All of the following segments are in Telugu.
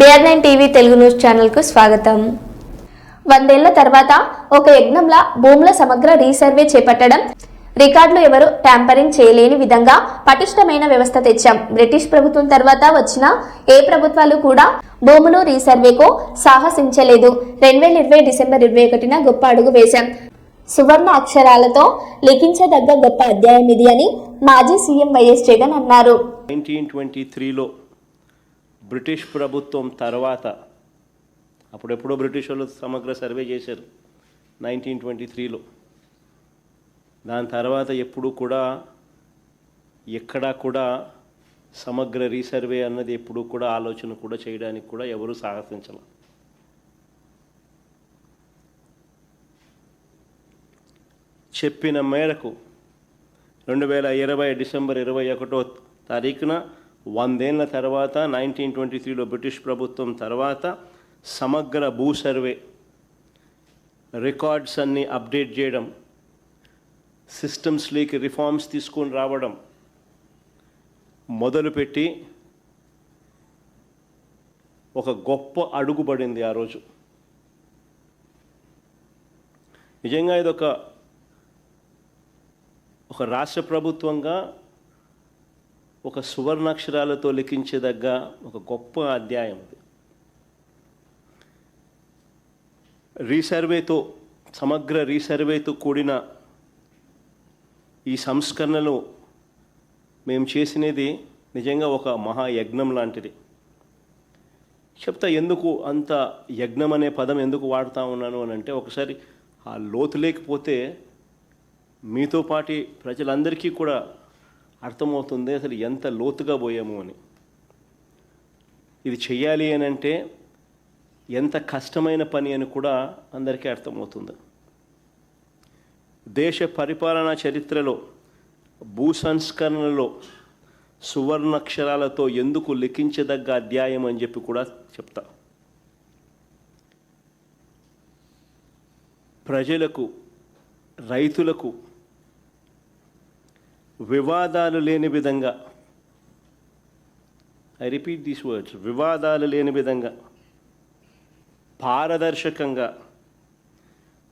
B R nine TV Telugu news ఛానల్కు స్వాగతం. వందేళ్ళ తర్వాత ఒక యజ్ఞంలా భూముల సమగ్ర రీసర్వే చేపట్టడం రికార్డులు ఎవరు ట్యాంపరింగ్ చేయలేని విధంగా పటిష్టమైన వ్యవస్థ తెచ్చాం. బ్రిటిష్ ప్రభుత్వం తర్వాత వచ్చిన ఏ ప్రభుత్వాలు కూడా భూములు రీసర్వేకు సాహసించలేదు. రెండు వేల ఇరవై డిసెంబర్ ఇరవై ఒకటిన గొప్ప అడుగు వేశాం. సువర్ణ అక్షరాలతో లిఖించదగ్గ గొప్ప అధ్యాయం ఇది అని మాజీ సీఎం వైఎస్ జగన్ అన్నారు. నైన్టీన్ ట్వంటీ త్రీలో బ్రిటిష్ ప్రభుత్వం తర్వాత అప్పుడెప్పుడో బ్రిటిష్ వాళ్ళు సమగ్ర సర్వే చేశారు నైన్టీన్ ట్వంటీ త్రీలో దాని తర్వాత ఎప్పుడు కూడా ఎక్కడా కూడా సమగ్ర రీసర్వే అన్నది ఎప్పుడు కూడా ఆలోచన కూడా చేయడానికి కూడా ఎవరు సాహసించాల. చెప్పిన మేరకు రెండు వేల ఇరవై డిసెంబర్ ఇరవై ఒకటో తారీఖున వందేళ్ళ తర్వాత నైన్టీన్ ట్వంటీ త్రీలో బ్రిటిష్ ప్రభుత్వం తర్వాత సమగ్ర భూ సర్వే రికార్డ్స్ అన్ని అప్డేట్ చేయడం సిస్టమ్స్లోకి రిఫార్మ్స్ తీసుకొని రావడం మొదలుపెట్టి ఒక గొప్ప అడుగుబడింది ఆ రోజు. నిజంగా ఇదొక ఒక రాష్ట్ర ప్రభుత్వంగా ఒక సువర్ణాక్షరాలతో లిఖించదగ్గ ఒక గొప్ప అధ్యాయం ఇది రీసర్వేతో సమగ్ర రీసర్వేతో కూడిన ఈ సంస్కరణలు మేము చేసినది నిజంగా ఒక మహాయజ్ఞం లాంటిది. చెప్తా ఎందుకు అంత యజ్ఞం అనే పదం ఎందుకు వాడుతూ ఉన్నాను అని అంటే ఒకసారి ఆ లోతు లేకపోతే మీతో పాటి ప్రజలందరికీ కూడా అర్థమవుతుంది అసలు ఎంత లోతుగా పోయాము అని. ఇది చెయ్యాలి అని అంటే ఎంత కష్టమైన పని అని కూడా అందరికీ అర్థమవుతుంది. దేశ పరిపాలనా చరిత్రలో భూ సంస్కరణలో సువర్ణాక్షరాలతో ఎందుకు లిఖించదగ్గ అధ్యాయం అని చెప్పి కూడా చెప్తా. ప్రజలకు రైతులకు వివాదాలు లేని విధంగా. ఐ రిపీట్ దీస్ వర్డ్స్ వివాదాలు లేని విధంగా. పారదర్శకంగా.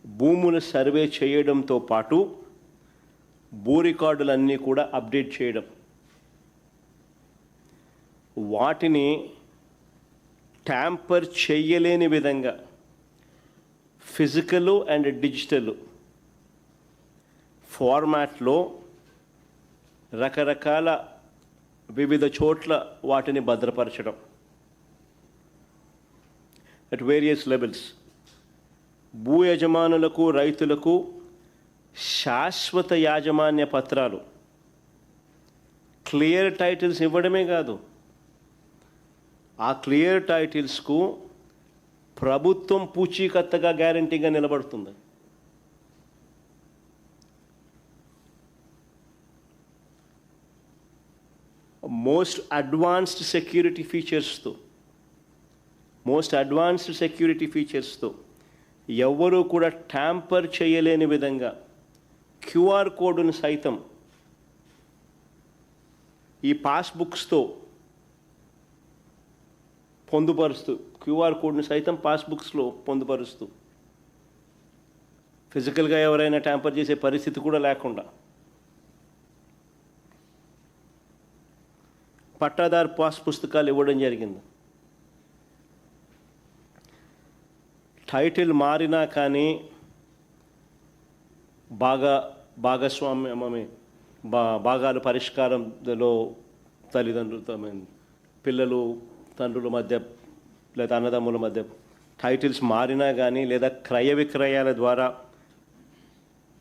భూములు సర్వే చేయడంతో పాటు భూ రికార్డులన్నీ కూడా అప్డేట్ చేయడం. వాటిని ట్యాంపర్ చేయలేని విధంగా. ఫిజికల్ అండ్ డిజిటల్ ఫార్మాట్లో రకరకాల వివిధ చోట్ల వాటిని భద్రపరచడం. అట్ వేరియస్ లెవెల్స్ భూ యజమానులకు రైతులకు శాశ్వత యాజమాన్య పత్రాలు. క్లియర్ టైటిల్స్ ఇవ్వడమే కాదు. ఆ క్లియర్ టైటిల్స్కు ప్రభుత్వం పూచీకత్తగా గ్యారంటీగా నిలబడుతుంది. మోస్ట్ అడ్వాన్స్డ్ సెక్యూరిటీ ఫీచర్స్తో మోస్ట్ అడ్వాన్స్డ్ సెక్యూరిటీ ఫీచర్స్తో ఎవ్వరూ కూడా ట్యాంపర్ చేయలేని విధంగా క్యూఆర్ కోడ్ను సైతం ఈ పాస్బుక్స్తో పొందుపరుస్తూ క్యూఆర్ కోడ్ను సైతం పాస్బుక్స్లో పొందుపరుస్తూ ఫిజికల్గా ఎవరైనా ట్యాంపర్ చేసే పరిస్థితి కూడా లేకుండా పట్టాదారు పాస్ పుస్తకాలు ఇవ్వడం జరిగింది. టైటిల్ మారినా కానీ బాగా భాగస్వామ్యమే బా భాగాలు పరిష్కారంలో తల్లిదండ్రులతో పిల్లలు తండ్రుల మధ్య లేదా అన్నదమ్ముల మధ్య టైటిల్స్ మారినా కానీ లేదా క్రయ విక్రయాల ద్వారా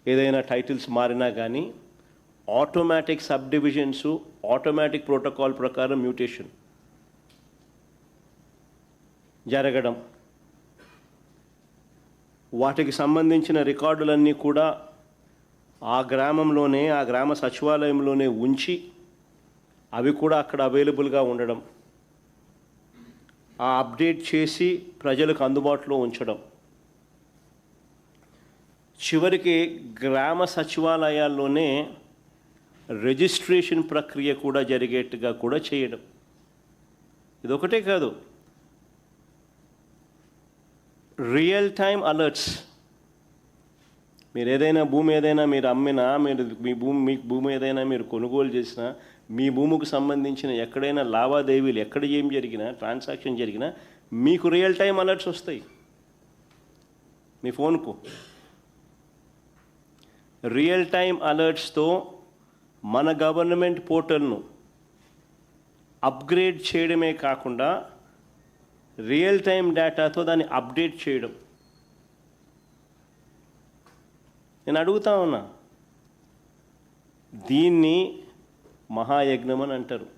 ఏదైనా టైటిల్స్ మారినా కానీ automatic sub divisions automatic protocol ప్రకారం మ్యూటేషన్ జరగడం. వాటికి సంబంధించిన రికార్డులన్నీ కూడా ఆ గ్రామంలోనే ఆ గ్రామ సచివాలయంలోనే ఉంచి అవి కూడా అక్కడ అవైలబుల్గా ఉండడం. ఆ అప్డేట్ చేసి ప్రజలకు అందుబాటులో ఉంచడం. చివరికి గ్రామ సచివాలయాల్లోనే రిజిస్ట్రేషన్ ప్రక్రియ కూడా జరిగేట్టుగా కూడా చేయడం. ఇదొకటే కాదు. రియల్ టైమ్ అలర్ట్స్ మీరు ఏదైనా భూమి ఏదైనా మీరు అమ్మినా మీరు మీ భూమి మీ భూమి ఏదైనా మీరు కొనుగోలు చేసినా మీ భూమికి సంబంధించిన ఎక్కడైనా లావాదేవీలు ఎక్కడ ఏం జరిగినా ట్రాన్సాక్షన్ జరిగినా మీకు రియల్ టైం అలర్ట్స్ వస్తాయి. మీ ఫోన్కు. రియల్ టైం అలర్ట్స్తో మన గవర్నమెంట్ పోర్టల్ను అప్గ్రేడ్ చేయడమే కాకుండా రియల్ టైం డేటాతో దాన్ని అప్డేట్ చేయడం. నేను అడుగుతా ఉన్నా దీన్ని మహాయజ్ఞం అని అంటారు.